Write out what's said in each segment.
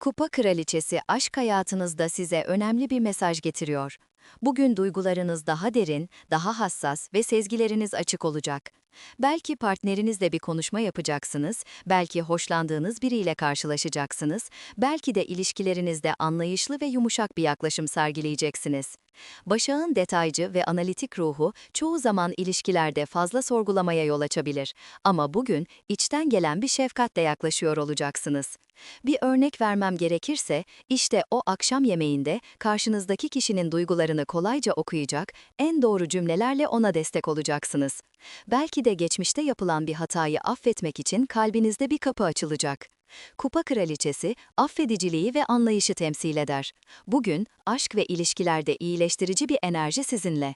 Kupa Kraliçesi aşk hayatınızda size önemli bir mesaj getiriyor. Bugün duygularınız daha derin, daha hassas ve sezgileriniz açık olacak. Belki partnerinizle bir konuşma yapacaksınız, belki hoşlandığınız biriyle karşılaşacaksınız, belki de ilişkilerinizde anlayışlı ve yumuşak bir yaklaşım sergileyeceksiniz. Başak'ın detaycı ve analitik ruhu çoğu zaman ilişkilerde fazla sorgulamaya yol açabilir ama bugün içten gelen bir şefkatle yaklaşıyor olacaksınız. Bir örnek vermem gerekirse, işte o akşam yemeğinde karşınızdaki kişinin duygularını kolayca okuyacak, en doğru cümlelerle ona destek olacaksınız. Belki de geçmişte yapılan bir hatayı affetmek için kalbinizde bir kapı açılacak. Kupa Kraliçesi, affediciliği ve anlayışı temsil eder. Bugün, aşk ve ilişkilerde iyileştirici bir enerji sizinle.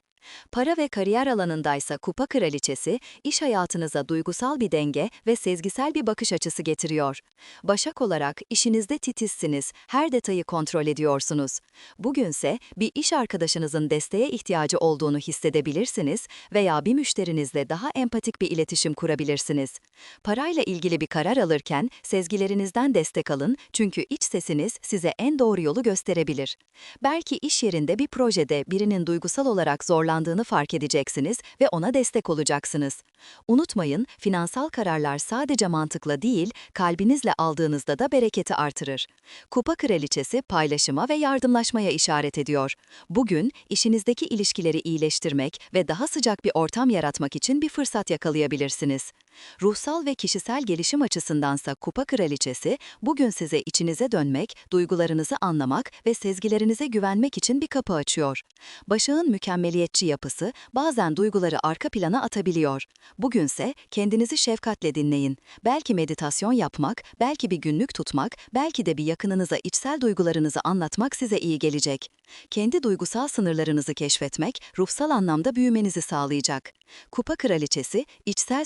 Para ve kariyer alanındaysa Kupa Kraliçesi, iş hayatınıza duygusal bir denge ve sezgisel bir bakış açısı getiriyor. Başak olarak işinizde titizsiniz, her detayı kontrol ediyorsunuz. Bugünse bir iş arkadaşınızın desteğe ihtiyacı olduğunu hissedebilirsiniz veya bir müşterinizle daha empatik bir iletişim kurabilirsiniz. Parayla ilgili bir karar alırken sezgilerinizden destek alın çünkü iç sesiniz size en doğru yolu gösterebilir. Belki iş yerinde bir projede birinin duygusal olarak zorlandığını fark edeceksiniz ve ona destek olacaksınız. Unutmayın, finansal kararlar sadece mantıkla değil, kalbinizle aldığınızda da bereketi artırır. Kupa Kraliçesi paylaşıma ve yardımlaşmaya işaret ediyor. Bugün işinizdeki ilişkileri iyileştirmek ve daha sıcak bir ortam yaratmak için bir fırsat yakalayabilirsiniz. Ruhsal ve kişisel gelişim açısındansa Kupa Kraliçesi, bugün size içinize dönmek, duygularınızı anlamak ve sezgilerinize güvenmek için bir kapı açıyor. Başak'ın mükemmeliyetçi yapısı bazen duyguları arka plana atabiliyor. Bugünse kendinizi şefkatle dinleyin. Belki meditasyon yapmak, belki bir günlük tutmak, belki de bir yakınınıza içsel duygularınızı anlatmak size iyi gelecek. Kendi duygusal sınırlarınızı keşfetmek, ruhsal anlamda büyümenizi sağlayacak. Kupa Kraliçesi, içsel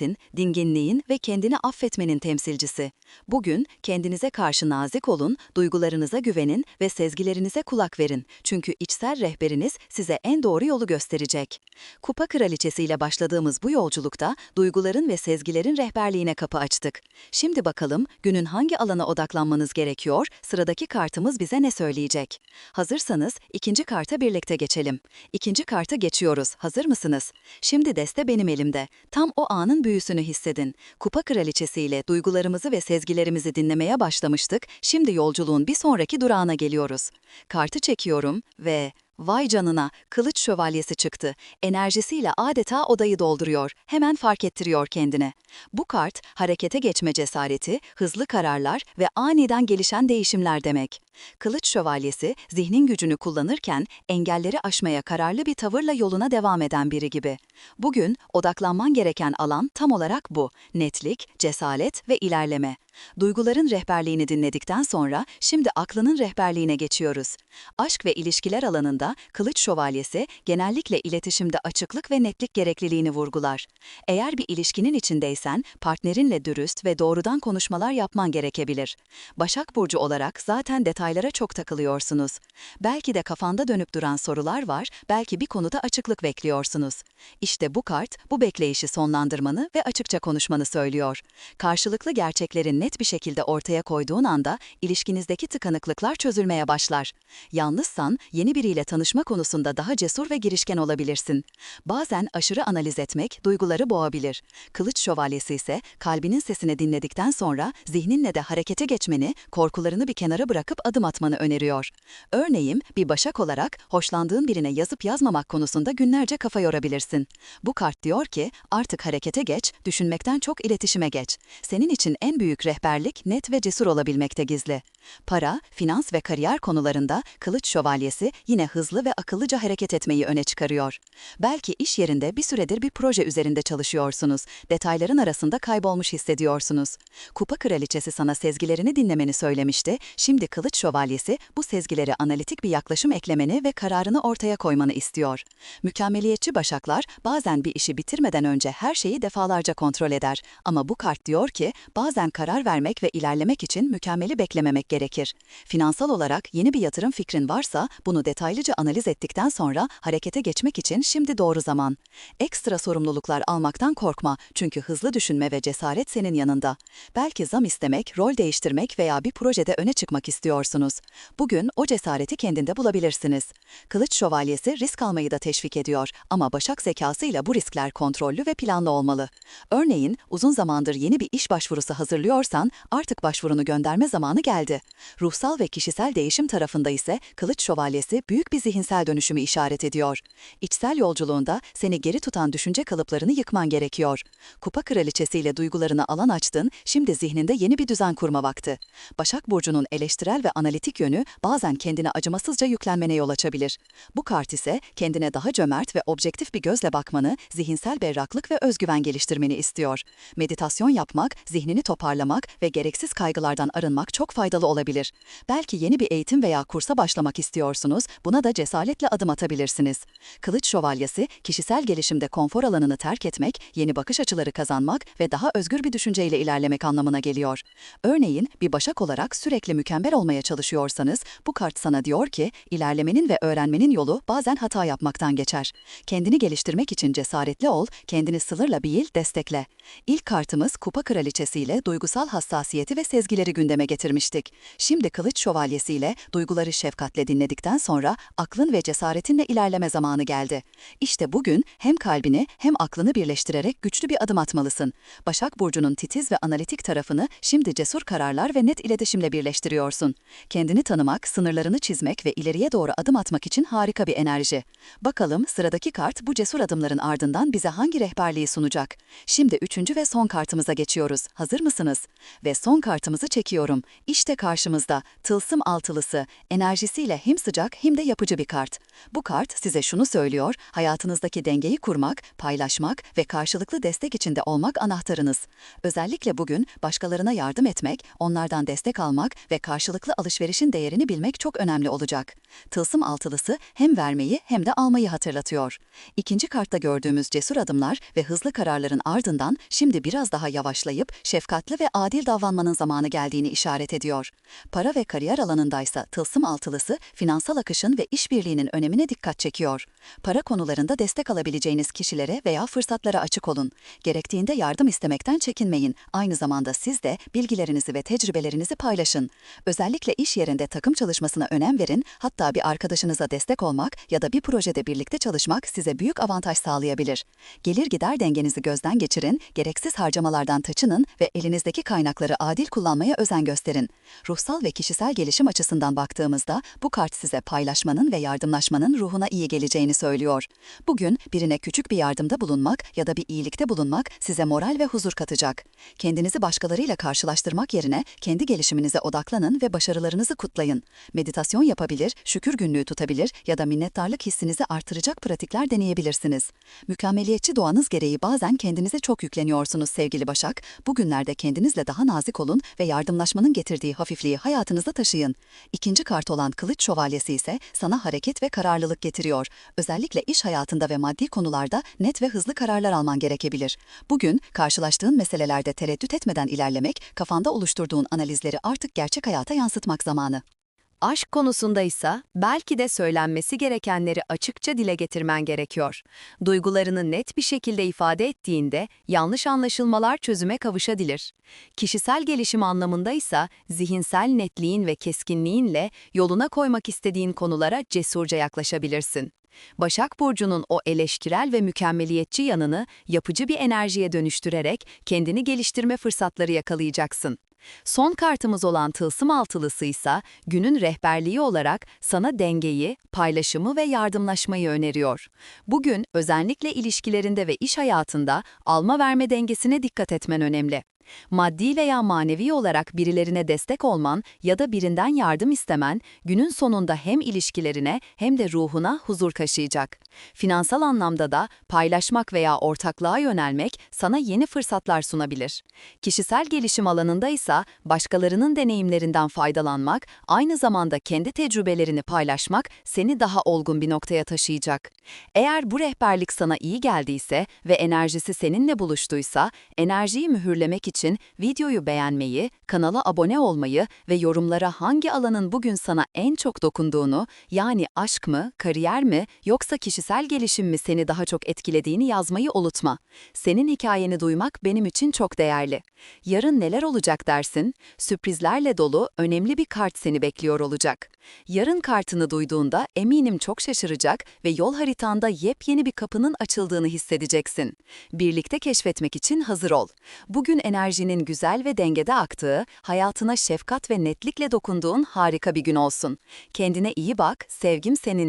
sükunetin, dinginliğin ve kendini affetmenin temsilcisi. Bugün kendinize karşı nazik olun, duygularınıza güvenin ve sezgilerinize kulak verin. Çünkü içsel rehberiniz size en doğru yolu gösterecek. Kupa Kraliçesi ile başladığımız bu yolculukta duyguların ve sezgilerin rehberliğine kapı açtık. Şimdi bakalım günün hangi alana odaklanmanız gerekiyor, sıradaki kartımız bize ne söyleyecek? Hazırsanız ikinci karta birlikte geçelim. İkinci karta geçiyoruz. Hazır mısınız? Şimdi deste benim elimde. Tam o anın büyüsünü hissedin. Kupa Kraliçesi ile duygularımızı ve sezgilerimizi dinlemeye başlamıştık. Şimdi yolculuğun bir sonraki durağına geliyoruz. Kartı çekiyorum ve Vay canına, kılıç şövalyesi çıktı. Enerjisiyle adeta odayı dolduruyor. Hemen fark ettiriyor kendine. Bu kart, harekete geçme cesareti, hızlı kararlar ve aniden gelişen değişimler demek. Kılıç şövalyesi, zihnin gücünü kullanırken engelleri aşmaya kararlı bir tavırla yoluna devam eden biri gibi. Bugün odaklanman gereken alan tam olarak bu. Netlik, cesaret ve ilerleme. Duyguların rehberliğini dinledikten sonra şimdi aklının rehberliğine geçiyoruz. Aşk ve ilişkiler alanında Kılıç Şövalyesi genellikle iletişimde açıklık ve netlik gerekliliğini vurgular. Eğer bir ilişkinin içindeysen partnerinle dürüst ve doğrudan konuşmalar yapman gerekebilir. Başak Burcu olarak zaten detaylara çok takılıyorsunuz. Belki de kafanda dönüp duran sorular var, belki bir konuda açıklık bekliyorsunuz. İşte bu kart bu bekleyişi sonlandırmanı ve açıkça konuşmanı söylüyor. Karşılıklı gerçeklerin net bir şekilde ortaya koyduğun anda ilişkinizdeki tıkanıklıklar çözülmeye başlar. Yalnızsan yeni biriyle tanışma konusunda daha cesur ve girişken olabilirsin. Bazen aşırı analiz etmek duyguları boğabilir. Kılıç şövalyesi ise kalbinin sesini dinledikten sonra zihninle de harekete geçmeni, korkularını bir kenara bırakıp adım atmanı öneriyor. Örneğin bir başak olarak hoşlandığın birine yazıp yazmamak konusunda günlerce kafa yorabilirsin. Bu kart diyor ki artık harekete geç, düşünmekten çok iletişime geç. Senin için en büyük rehberlik net ve cesur olabilmekte gizli. Para, finans ve kariyer konularında Kılıç Şövalyesi yine hızlı ve akıllıca hareket etmeyi öne çıkarıyor. Belki iş yerinde bir süredir bir proje üzerinde çalışıyorsunuz. Detayların arasında kaybolmuş hissediyorsunuz. Kupa Kraliçesi sana sezgilerini dinlemeni söylemişti. Şimdi Kılıç Şövalyesi bu sezgileri analitik bir yaklaşım eklemeni ve kararını ortaya koymanı istiyor. Mükemmeliyetçi başaklar bazen bir işi bitirmeden önce her şeyi defalarca kontrol eder. Ama bu kart diyor ki bazen karar vermek ve ilerlemek için mükemmeli beklememek gerekir. Finansal olarak yeni bir yatırım fikrin varsa bunu detaylıca Süreci analiz ettikten sonra harekete geçmek için şimdi doğru zaman. Ekstra sorumluluklar almaktan korkma çünkü hızlı düşünme ve cesaret senin yanında. Belki zam istemek, rol değiştirmek veya bir projede öne çıkmak istiyorsunuz. Bugün o cesareti kendinde bulabilirsiniz. Kılıç Şövalyesi risk almayı da teşvik ediyor ama Başak zekasıyla bu riskler kontrollü ve planlı olmalı. Örneğin, uzun zamandır yeni bir iş başvurusu hazırlıyorsan artık başvurunu gönderme zamanı geldi. Ruhsal ve kişisel değişim tarafında ise Kılıç Şövalyesi büyük bir zihinsel dönüşümü işaret ediyor. İçsel yolculuğunda seni geri tutan düşünce kalıplarını yıkman gerekiyor. Kupa kraliçesiyle duygularını alan açtın, şimdi zihninde yeni bir düzen kurma vakti. Başak Burcu'nun eleştirel ve analitik yönü bazen kendine acımasızca yüklenmene yol açabilir. Bu kart ise kendine daha cömert ve objektif bir gözle bakmanı, zihinsel berraklık ve özgüven geliştirmeni istiyor. Meditasyon yapmak, zihnini toparlamak ve gereksiz kaygılardan arınmak çok faydalı olabilir. Belki yeni bir eğitim veya kursa başlamak istiyorsunuz, buna da cesaretle adım atabilirsiniz. Kılıç Şövalyesi, kişisel gelişimde konfor alanını terk etmek, yeni bakış açıları kazanmak ve daha özgür bir düşünceyle ilerlemek anlamına geliyor. Örneğin, bir başak olarak sürekli mükemmel olmaya çalışıyorsanız, bu kart sana diyor ki, ilerlemenin ve öğrenmenin yolu bazen hata yapmaktan geçer. Kendini geliştirmek için cesaretli ol, kendini sınırla bil, destekle. İlk kartımız Kupa Kraliçesiyle duygusal hassasiyeti ve sezgileri gündeme getirmiştik. Şimdi Kılıç Şövalyesiyle duyguları şefkatle dinledikten sonra aklın ve cesaretinle ilerleme zamanı geldi. İşte bugün hem kalbini hem aklını birleştirerek güçlü bir adım atmalısın. Başak Burcu'nun titiz ve analitik tarafını şimdi cesur kararlar ve net iletişimle birleştiriyorsun. Kendini tanımak, sınırlarını çizmek ve ileriye doğru adım atmak için harika bir enerji. Bakalım sıradaki kart bu cesur adımların ardından bize hangi rehberliği sunacak? Şimdi üçüncü ve son kartımıza geçiyoruz. Hazır mısınız? Ve son kartımızı çekiyorum. İşte karşımızda tılsım altılısı, enerjisiyle hem sıcak hem de yapıcı bir kart. Bu kart size şunu söylüyor, hayatınızdaki dengeyi kurmak, paylaşmak ve karşılıklı destek içinde olmak anahtarınız. Özellikle bugün başkalarına yardım etmek, onlardan destek almak ve karşılıklı alışverişin değerini bilmek çok önemli olacak. Tılsım altılısı hem vermeyi hem de almayı hatırlatıyor. İkinci kartta gördüğümüz cesur adımlar ve hızlı kararların ardından şimdi biraz daha yavaşlayıp şefkatli ve adil davranmanın zamanı geldiğini işaret ediyor. Para ve kariyer alanındaysa tılsım altılısı finansal akışın ve işbirliğinin önemine dikkat çekiyor. Para konularında destek alabileceğiniz kişilere veya fırsatlara açık olun. Gerektiğinde yardım istemekten çekinmeyin. Aynı zamanda siz de bilgilerinizi ve tecrübelerinizi paylaşın. Özellikle iş yerinde takım çalışmasına önem verin, hatta bir arkadaşınıza destek olmak ya da bir projede birlikte çalışmak size büyük avantaj sağlayabilir. Gelir gider dengenizi gözden geçirin, gereksiz harcamalardan taçının ve elinizdeki kaynakları adil kullanmaya özen gösterin. Ruhsal ve kişisel gelişim açısından baktığımızda bu kart size paylaşmanın ve yardımlaşmanın ruhuna iyi geleceğini söylüyor. Bugün birine küçük bir yardımda bulunmak ya da bir iyilikte bulunmak size moral ve huzur katacak. Kendinizi başkalarıyla karşılaştırmak yerine kendi gelişiminize odaklanın ve başarılarınızı kutlayın. Meditasyon yapabilir, şükür günlüğü tutabilir ya da minnettarlık hissinizi artıracak pratikler deneyebilirsiniz. Mükemmeliyetçi doğanız gereği bazen kendinize çok yükleniyorsunuz sevgili Başak. Bugünlerde kendinizle daha nazik olun ve yardımlaşmanın getirdiği hafifliği hayatınızda taşıyın. İkinci kart olan Kılıç Şövalyesi ise sana hareket ve kararlılık getiriyor. Özellikle iş hayatında ve maddi konularda net ve hızlı kararlar alman gerekebilir. Bugün karşılaştığın meselelerde tereddüt etmeden ilerlemek, kafanda oluşturduğun analizleri artık gerçek hayata yansıtmak zamanı. Aşk konusunda ise belki de söylenmesi gerekenleri açıkça dile getirmen gerekiyor. Duygularını net bir şekilde ifade ettiğinde yanlış anlaşılmalar çözüme kavuşabilir. Kişisel gelişim anlamında ise zihinsel netliğin ve keskinliğinle yoluna koymak istediğin konulara cesurca yaklaşabilirsin. Başak Burcu'nun o eleştirel ve mükemmeliyetçi yanını yapıcı bir enerjiye dönüştürerek kendini geliştirme fırsatları yakalayacaksın. Son kartımız olan tılsım altılısı ise günün rehberliği olarak sana dengeyi, paylaşımı ve yardımlaşmayı öneriyor. Bugün özellikle ilişkilerinde ve iş hayatında alma verme dengesine dikkat etmen önemli. Maddi veya manevi olarak birilerine destek olman ya da birinden yardım istemen günün sonunda hem ilişkilerine hem de ruhuna huzur kaşıyacak. Finansal anlamda da paylaşmak veya ortaklığa yönelmek sana yeni fırsatlar sunabilir. Kişisel gelişim alanında ise başkalarının deneyimlerinden faydalanmak, aynı zamanda kendi tecrübelerini paylaşmak seni daha olgun bir noktaya taşıyacak. Eğer bu rehberlik sana iyi geldiyse ve enerjisi seninle buluştuysa, enerjiyi mühürlemek için için videoyu beğenmeyi, kanala abone olmayı ve yorumlara hangi alanın bugün sana en çok dokunduğunu, yani aşk mı, kariyer mi yoksa kişisel gelişim mi seni daha çok etkilediğini yazmayı unutma. Senin hikayeni duymak benim için çok değerli. Yarın neler olacak dersin? Sürprizlerle dolu önemli bir kart seni bekliyor olacak. Yarın kartını duyduğunda eminim çok şaşıracak ve yol haritanda yepyeni bir kapının açıldığını hissedeceksin. Birlikte keşfetmek için hazır ol. Bugün enerjinin güzel ve dengede aktığı, hayatına şefkat ve netlikle dokunduğun harika bir gün olsun. Kendine iyi bak, sevgim seninle.